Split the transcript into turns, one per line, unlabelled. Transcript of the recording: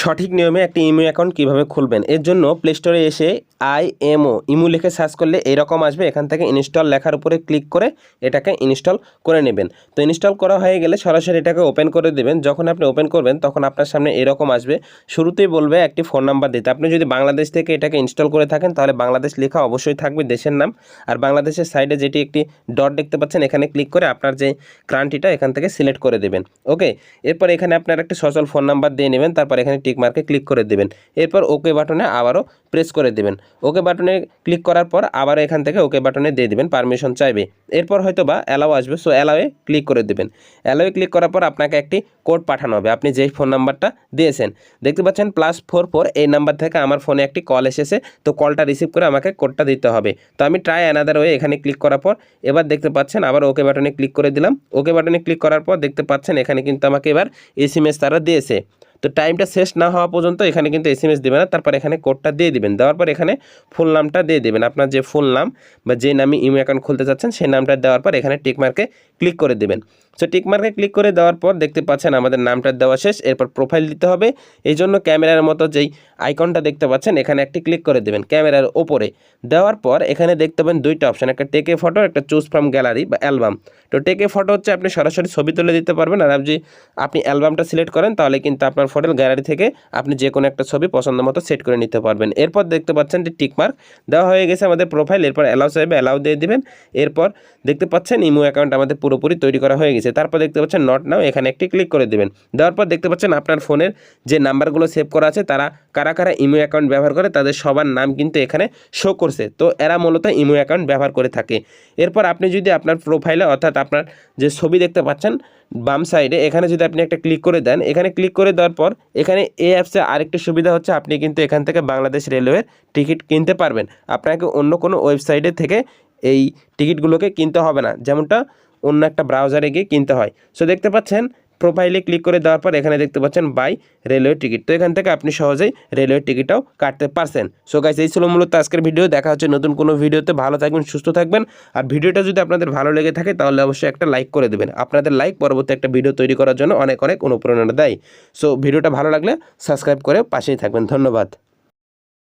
সঠিক নিয়মে একটি ইমো অ্যাকাউন্ট কীভাবে খুলবেন? এর জন্য প্লে স্টোরে এসে আই এমও ইমো লিখে সার্চ করলে এরকম আসবে। এখান থেকে ইনস্টল লেখার উপরে ক্লিক করে এটাকে ইনস্টল করে নেবেন। তো ইনস্টল করা হয়ে গেলে সরাসরি এটাকে ওপেন করে দেবেন। যখন আপনি ওপেন করবেন, তখন আপনার সামনে এরকম আসবে। শুরুতেই বলবে একটি ফোন নাম্বার দিতে। আপনি যদি বাংলাদেশ থেকে এটাকে ইনস্টল করে থাকেন, তাহলে বাংলাদেশ লেখা অবশ্যই থাকবে দেশের নাম। আর বাংলাদেশের সাইডে যেটি একটি ডট দেখতে পাচ্ছেন, এখানে ক্লিক করে আপনার যে ক্রান্তিটা, এখান থেকে সিলেক্ট করে দেবেন। ওকে? এরপর এখানে আপনার একটি সচল ফোন নাম্বার দিয়ে নেবেন। তারপর এখানে টিক মার্কে ক্লিক করে দেবেন। এরপর ওকে বাটনে আবারও প্রেস করে দেবেন। ওকে বাটনে ক্লিক করার পর আবারও এখান থেকে ওকে বাটনে দিয়ে দেবেন, পারমিশন চাইবে। এরপর হয়তো বা অ্যালাও আসবে সো অ্যালাওয়ে ক্লিক করে দেবেন। অ্যালাওয়ে ক্লিক করার পর আপনাকে একটি কোড পাঠানো হবে। আপনি যেই ফোন নাম্বারটা দিয়েছেন, দেখতে পাচ্ছেন প্লাস ফোর ফোর এই নাম্বার থেকে আমার ফোনে একটি কল এসেছে, তো কলটা রিসিভ করে আমাকে কোডটা দিতে হবে। তো আমি ট্রাই অ্যানাদার ওয়ে এখানে ক্লিক করার পর, এবার দেখতে পাচ্ছেন আবার ওকে বাটনে ক্লিক করে দিলাম। ওকে বাটনে ক্লিক করার পর দেখতে পাচ্ছেন এখানে কিন্তু আমাকে এবার এসএমএস তারা দিয়েছে। তো টাইমটা শেষ না হওয়া পর্যন্ত এখানে কিন্তু এস এম এস দেবে না। তারপর এখানে কোডটা দিয়ে দেবেন। দেওয়ার পর এখানে ফুল নামটা দিয়ে দেবেন। আপনার যে ফুল নাম বা যে নামে ইমো অ্যাকাউন্ট খুলতে চাচ্ছেন, সেই নামটা দেওয়ার পর এখানে টিকমার্কে ক্লিক করে দেবেন। সো টিকমার্কে ক্লিক করে দেওয়ার পর দেখতে পাচ্ছেন আমাদের নামটা দেওয়া শেষ, এরপর প্রোফাইল দিতে হবে। এই জন্য ক্যামেরার মতো যেই আইকনটা দেখতে পাচ্ছেন, এখানে একটি ক্লিক করে দেবেন ক্যামেরার ওপরে। দেওয়ার পর এখানে দেখতে পাবেন দুইটা অপশান একটা টেকে ফটো একটা চুজ ফ্রম গ্যালারি বা অ্যালবাম তো টেকে ফটো হচ্ছে আপনি সরাসরি ছবি তুলে দিতে পারবেন, আর আপনি আপনি অ্যালবামটা সিলেক্ট করেন, তাহলে কিন্তু আপনার ফটোর গ্যালারি থেকে আপনি যে কোনো একটা ছবি পছন্দ মতো সেট করে নিতে পারবেন। এরপর দেখতে পাচ্ছেন যে টিকমার্ক দেওয়া হয়ে গেছে আমাদের প্রোফাইল এরপর অ্যালাউ চাইবে অ্যালাউ দিয়ে দিবেন। এরপর দেখতে পাচ্ছেন ইমো অ্যাকাউন্ট আমাদের পুরোপুরি তৈরি করা হয়ে গেছে। তারপর দেখতে পাচ্ছেন নট নাও এখানে একটি ক্লিক করে দেবেন। দেওয়ার পর দেখতে পাচ্ছেন আপনার ফোনের যে নাম্বারগুলো সেভ করা আছে, তারা কারা কারা ইমো অ্যাকাউন্ট ব্যবহার করে, তাদের সবার নাম কিন্তু এখানে শো করছে। তো এরা মূলত ইমো অ্যাকাউন্ট ব্যবহার করে থাকে। এরপর আপনি যদি আপনার প্রোফাইলে অর্থাৎ আপনার যে ছবি দেখতে পাচ্ছেন, বাম সাইডে এখানে যদি আপনি একটা ক্লিক করে দেন, এখানে ক্লিক করে দেওয়ার পর এখানে এই অ্যাপসে আরেকটি সুবিধা হচ্ছে, আপনি কিন্তু এখান থেকে বাংলাদেশ রেলওয়ের টিকিট কিনতে পারবেন। আপনাকে অন্য কোনো ওয়েবসাইটে থেকে এই টিকিটগুলোকে কিনতে হবে না। যেমনটা অন্য একটা ব্রাউজারে গিয়ে কিনতে হয়। সো দেখতে পাচ্ছেন প্রোফাইলে ক্লিক করে দেওয়ার পর এখানে দেখতে পাচ্ছেন বাই রেলওয়ে টিকিট তো এখান থেকে আপনি সহজেই রেলওয়ে টিকিটটাও কাটতে পারছেন। সো গাইস এই ছিল মূলত আজকের ভিডিও দেখা হচ্ছে নতুন কোনো ভিডিওতে ভালো থাকবেন, সুস্থ থাকবেন। আর ভিডিওটা যদি আপনাদের ভালো লেগে থাকে, তাহলে অবশ্যই একটা লাইক করে দেবেন। আপনাদের লাইক পরবর্তী একটা ভিডিও তৈরি করার জন্য অনেক অনেক অনুপ্রেরণা দেয়। সো ভিডিওটা ভালো লাগলে সাবস্ক্রাইব করে পাশেই থাকবেন। ধন্যবাদ।